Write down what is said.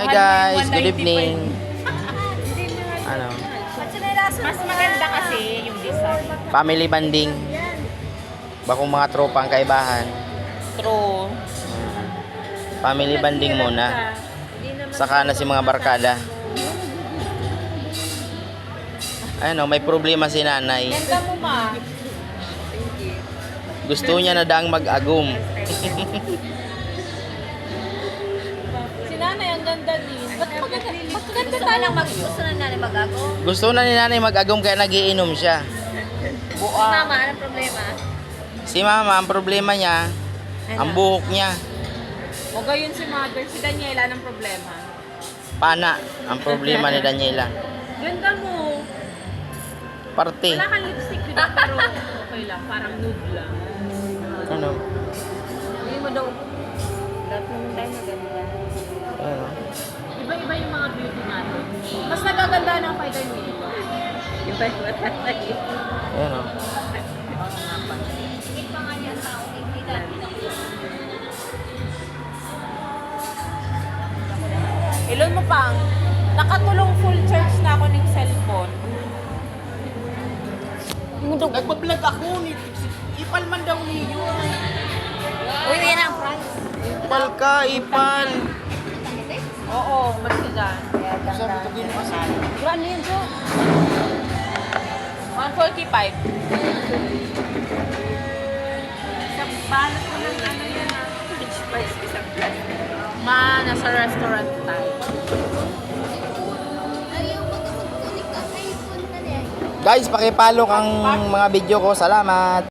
Hi guys, good 190 evening. Ano, Mas maganda kasi yung design. family banding. Bakong mga tropa ang kaibahan. True. Family banding muna. Saka na si mga barkada. Ano, may problema si nanay. Ganda mo ma. Gusto niya na daang mag-agum. Si nanay ang ganda din. Ba't maganda? Ba't ganda talang mag Gusto na natin mag-ako? Gusto na ni nanay mag-agum kaya nagiinom siya. Buwa. Mama, anong problema? Si mama, ang problema niya, ang buhok niya. O gayon si mother. Si Daniela anong problema? Pana, ang problema ni Daniela. Ganda mo. Parte. Wala kang lipstick dito pero okay lang. Parang nude lang. Ano? Hindi mo daw. Lahat naman tayo maganda. Ano? Iba-iba yung mga beauty natin. Mas nagaganda ng kay Daniela. Yung ba yung tayo? Ano? Sige pa nga niya sa akin. Hindi dati na Ilon mo pang, nakatulong full charge na ako ng cellphone. Nagbablog ako ni Ipal man daw niyo. Uy, yan ang price. Ipal ka, ipal. Oo, dyan. Sabi ko din masal. Ano yun, Jo? 145. Sa balot mo ng ano yan ah. Price isang plus. Ma, nasa restaurant tayo. Na. Guys, pakipalo kang mga video ko. Salamat.